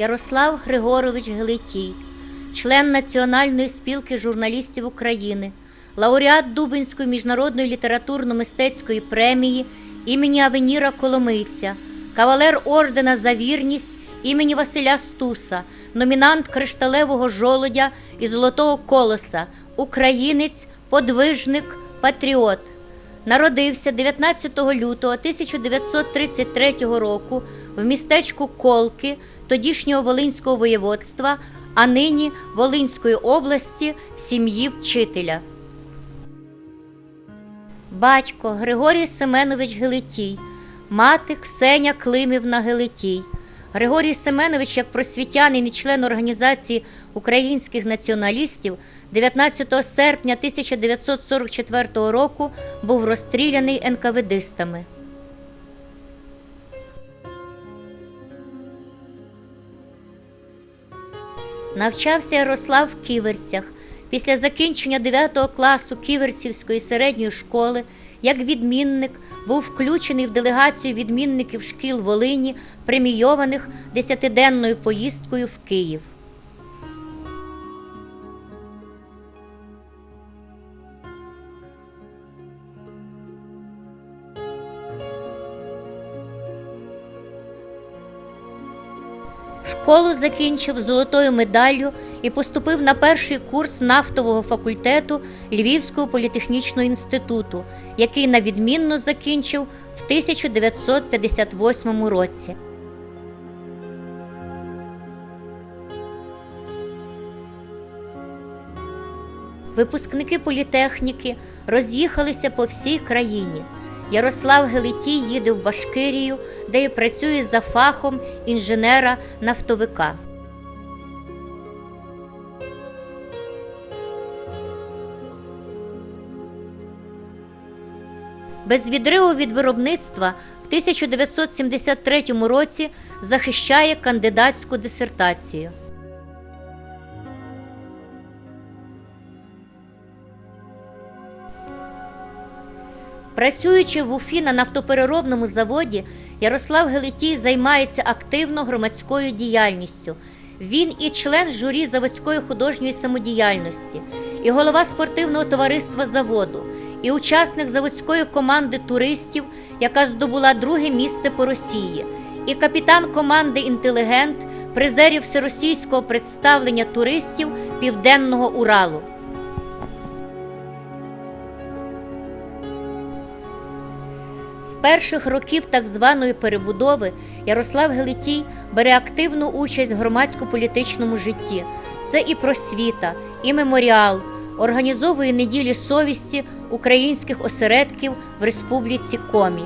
Ярослав Григорович Гелетій, член Національної спілки журналістів України, лауреат Дубинської міжнародної літературно-мистецької премії імені Авеніра Коломийця, кавалер ордена за вірність імені Василя Стуса, номінант кришталевого жолодя і золотого колоса, українець, подвижник, патріот. Народився 19 лютого 1933 року в містечку Колки тодішнього Волинського воєводства, а нині Волинської області в сім'ї вчителя. Батько Григорій Семенович Гелетій, мати Ксеня Климівна Гелетій. Григорій Семенович, як просвітянин і член організації українських націоналістів, 19 серпня 1944 року був розстріляний НКВДистами. Навчався Ярослав в Ківерцях. Після закінчення 9 класу Ківерцівської середньої школи, як відмінник, був включений в делегацію відмінників шкіл Волині, премійованих десятиденною поїздкою в Київ. Школу закінчив золотою медаллю і поступив на перший курс нафтового факультету Львівського політехнічного інституту, який на відмінно закінчив в 1958 році. Випускники політехніки роз'їхалися по всій країні. Ярослав Гелетій їде в Башкирію, де і працює за фахом інженера-нафтовика. Без відриву від виробництва в 1973 році захищає кандидатську дисертацію. Працюючи в Уфі на нафтопереробному заводі, Ярослав Гелетій займається активно громадською діяльністю. Він і член журі заводської художньої самодіяльності, і голова спортивного товариства заводу, і учасник заводської команди туристів, яка здобула друге місце по Росії, і капітан команди Інтелігент, призерів всеросійського представлення туристів Південного Уралу. Перших років так званої перебудови Ярослав Гелетій бере активну участь в громадсько-політичному житті. Це і просвіта, і меморіал, організовує неділі совісті українських осередків в Республіці Комі.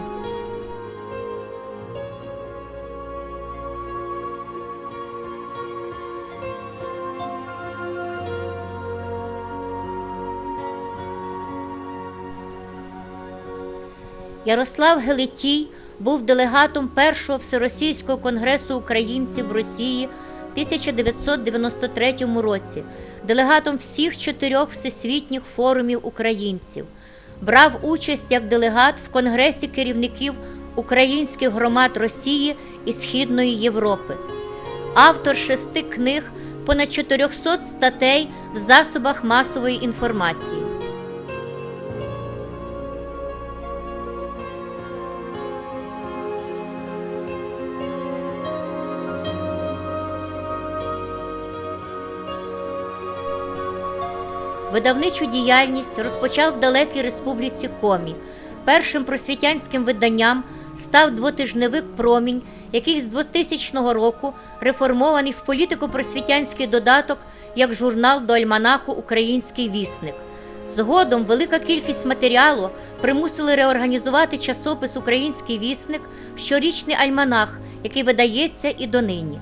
Ярослав Гелетій був делегатом першого всеросійського конгресу українців в Росії в 1993 році, делегатом всіх чотирьох всесвітніх форумів українців. Брав участь як делегат в Конгресі керівників українських громад Росії і Східної Європи. Автор шести книг, понад 400 статей в засобах масової інформації. Видавничу діяльність розпочав в далекій республіці Комі. Першим просвітянським виданням став двотижневик Промінь, який з 2000 року реформований в політико-просвітянський додаток як журнал до альманаху Український вісник. Згодом велика кількість матеріалу примусили реорганізувати часопис Український вісник в щорічний альманах, який видається і донині.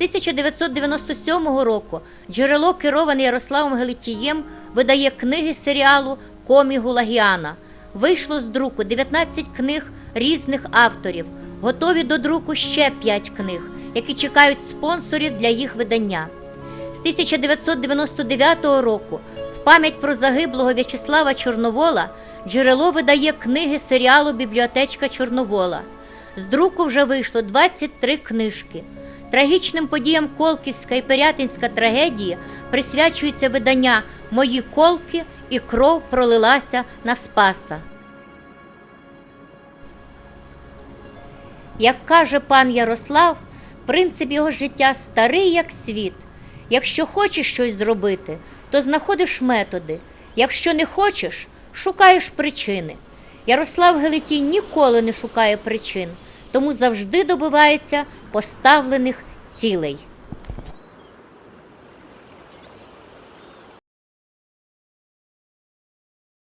З 1997 року джерело, кероване Ярославом Гелетієм, видає книги серіалу Комі Гулагіана. Вийшло з друку 19 книг різних авторів. Готові до друку ще 5 книг, які чекають спонсорів для їх видання. З 1999 року в пам'ять про загиблого В'ячеслава Чорновола джерело видає книги серіалу Бібліотечка Чорновола. З друку вже вийшло 23 книжки. Трагічним подіям Колківська і Пирятинська трагедії присвячується видання Мої колки і кров пролилася на Спаса. Як каже пан Ярослав, принцип його життя старий як світ. Якщо хочеш щось зробити, то знаходиш методи. Якщо не хочеш, шукаєш причини. Ярослав Гелетій ніколи не шукає причин, тому завжди добивається поставлених цілей.